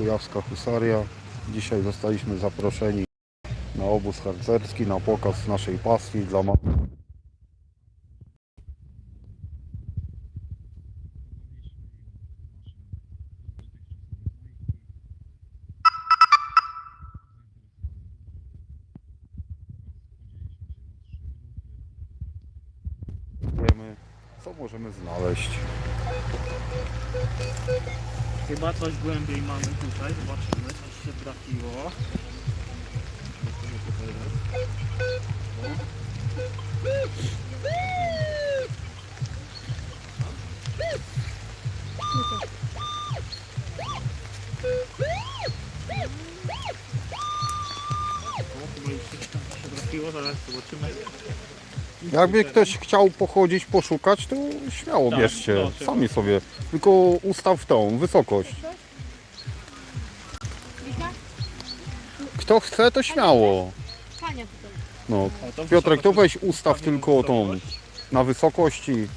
Kujawska Husaria. Dzisiaj zostaliśmy zaproszeni na obóz harcerski, na pokaz naszej pasji dla ma- Wiemy, co możemy znaleźć. Chyba coś głębiej mamy tutaj, zobaczymy, coś się trafiło. Jakby ktoś chciał pochodzić, poszukać, to śmiało Tak, bierzcie. no, trzeba. Sami sobie. Tylko ustaw tą wysokość. Kto chce, to śmiało. Pania tutaj. No. O, to Piotrek, to wysokość- weź ustaw tylko tą wysokość. na wysokości.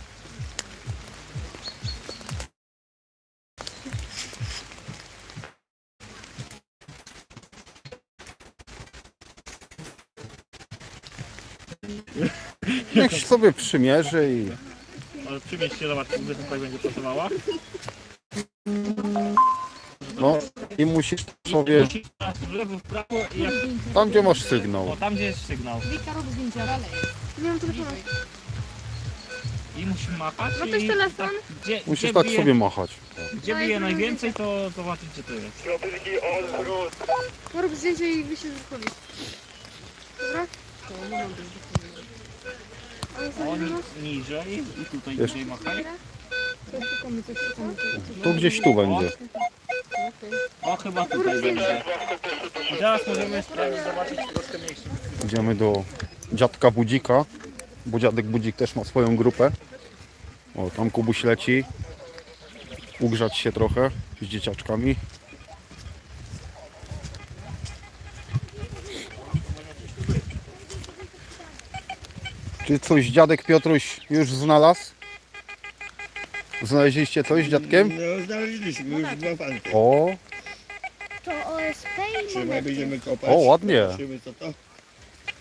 Niech sobie przymierzy i przymieść się, zobacz, gdzie tutaj będzie pracowała. no i musisz sobie Musisz w lewo, w prawo i jak... tam gdzie masz sygnał. O, tam gdzie jest sygnał. Wika rób zdjęcia dalej. Nie mam telefonu. I musimy machać No to jest telefon. Tak, gdzie, Musisz gdzie tak bije, sobie machać. Gdzie bije najwięcej, to zobaczyć gdzie to jest. Rób zdjęcie i wyślij wychodzi. Dobra? To nie mam być. Ale O, sobie no. ni- niżej i tutaj Jest. niżej machaj. Coś szukamy, coś szukamy. Tu gdzieś tu będzie. O, chyba tutaj będzie. I teraz możemy sprawdzić, zobaczyć troszkę mniejszy. Idziemy do dziadka Budzika, bo dziadek Budzik też ma swoją grupę. O, tam Kubuś leci. Ugrzać się trochę z dzieciaczkami. Czy coś dziadek Piotruś już znalazł? Znaleźliście coś z dziadkiem? No znaleźliśmy już dwa fanty. O, To OSP i Trzymaj, monety. będziemy kopać. O, ładnie. Zobaczymy co to.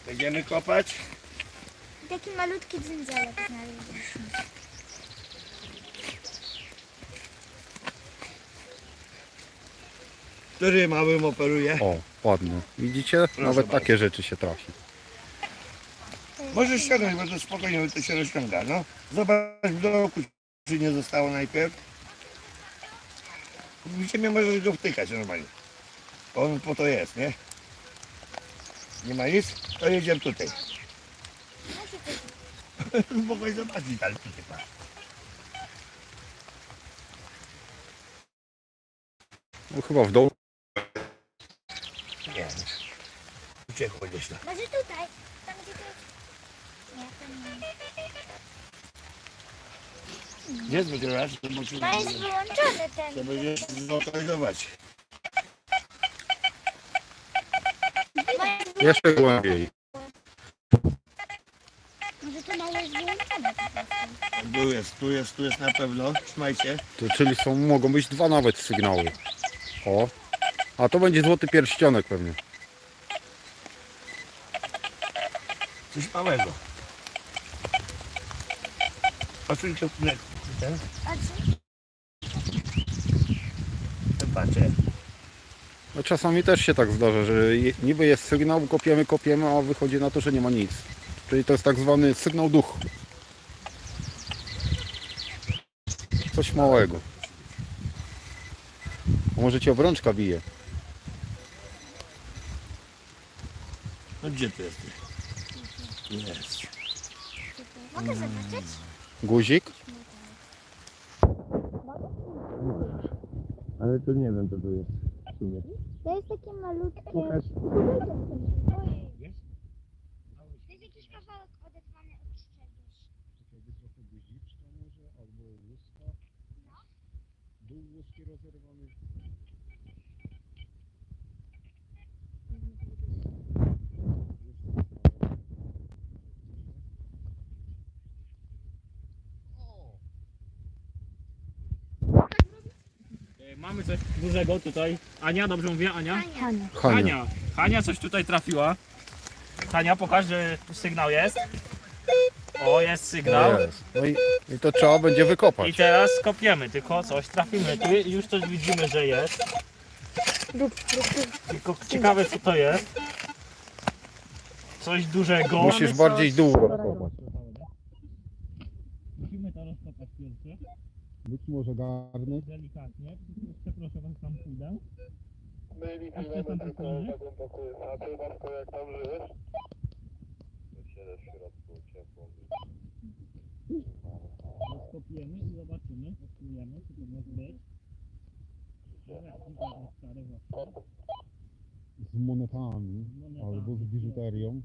Będziemy kopać. Taki malutki dzyndzalek znaleźliśmy. Który małym operuje. o, ładnie. Widzicie? Nawet bardzo. takie rzeczy się trafi. Możesz ściągnąć, bo to spokojnie bo to się rozciąga, no. Zobacz w dołku, czy nie zostało najpierw. W ziemię możesz go wtykać normalnie. On po to jest, nie? Nie ma nic? To jedziemy tutaj. Spokojnie zobaczyć dalej. typa. No, chyba w dołu. Nie. Uciekło gdzieś tam. Może tutaj, tam gdzie to jest. Nie, tam nie. Gdzie zwygrasz? Zobaczymy. To jest wyłączony ten. To będziesz zlokalizować. Jeszcze głębiej. Może to małe jest wyłączone po prostu. Tu jest, tu jest, tu jest na pewno. Trzymajcie. To, czyli są, mogą być dwa nawet sygnały. O. A to będzie złoty pierścionek pewnie. Coś małego. A co? ten patrzę. No czasami też się tak zdarza, że niby jest sygnał, kopiemy, kopiemy, a wychodzi na to, że nie ma nic. Czyli to jest tak zwany sygnał duch. Coś małego. A może cię obrączka bije. No gdzie ty jesteś? Jest. Mogę zobaczyć? Guzik? Ale to nie wiem co to jest w sumie. To jest takie malutkie. To jest jakiś kawałek odetwany od czegoś. Czekaj, trochę guziczka może, albo łuska. No. Łuski rozerwany. Mamy coś dużego tutaj. Ania, dobrze mówię, Ania? Hania. Hania. Hania. Hania coś tutaj trafiła. Hania, pokaż, że tu sygnał jest. O, jest sygnał. Jest. No i, i to trzeba będzie I wykopać. teraz kopiemy, tylko coś trafimy. Tu już coś widzimy, że jest. Tylko ciekawe co to jest. Coś dużego. Musisz bardziej dół rozkopać. Musimy to rozkopać pierwsze. Być może garnek. Delikatnie. Przeproszę was tam pójdę. My Jeszcze liczymy tam tylko pokoju? taką pokój. A ty Wasko, jak tam żyjesz? Siedzę w środku, ciepło. Rozkopiemy i zobaczymy. Odkryjemy, co to może być. Z monetami Moneta. albo z biżuterią.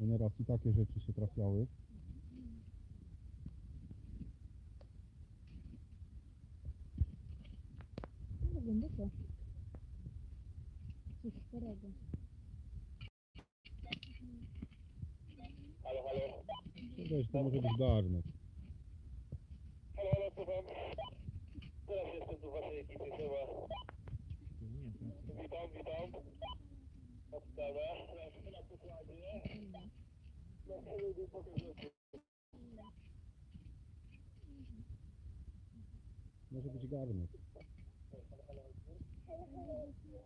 Bo nieraz i takie rzeczy się trafiały. No głęboko. Coś starego. Halo, halo, Wiesz, to może być garnek. halo, halo, słucham. Teraz jestem tu w waszej ekipie, chyba. Witam, witam. Podstawa. Na pokładzie. Na chwilę pokażę. Może być garnek.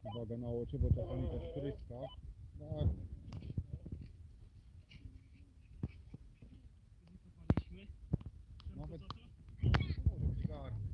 Uwaga na oczy, bo czasami też tryska. Garnek. Nawet może być garnek.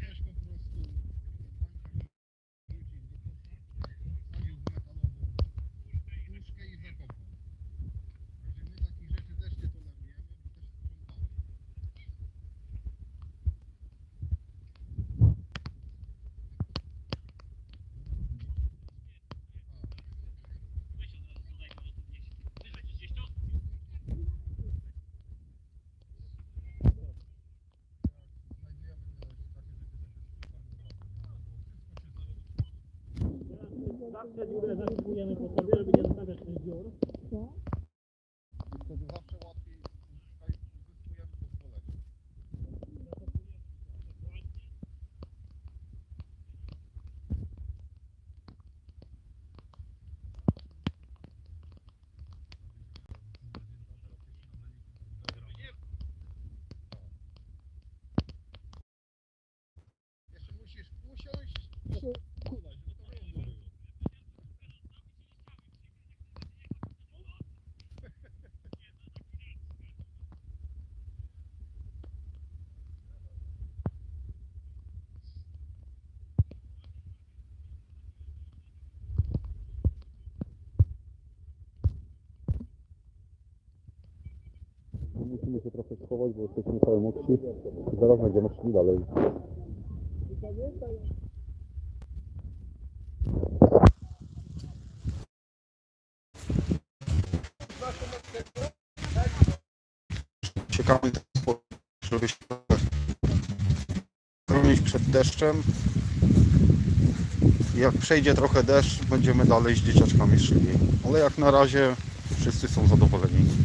Weź po prostu wrzucić do kosza, wsadził w metalową puszkę i zakopał. Także my takich rzeczy też nie tolerujemy, bo też sprzątamy. Zawsze dziurę zakupujemy po sobie, żeby nie zostawiać tych dziur. Wtedy zawsze łatwiej uzyskaj- uzyskujemy pozwolenie. Jeszcze musisz usiąść i kuwać, żeby to równo było. Musimy schować, bo jesteśmy cały mokrzy zaraz będziemy szli dalej. Ciekawy żeby się chronić przed deszczem. Jak przejdzie trochę deszcz, będziemy dalej z dzieciaczkami szli. Ale jak na razie wszyscy są zadowoleni.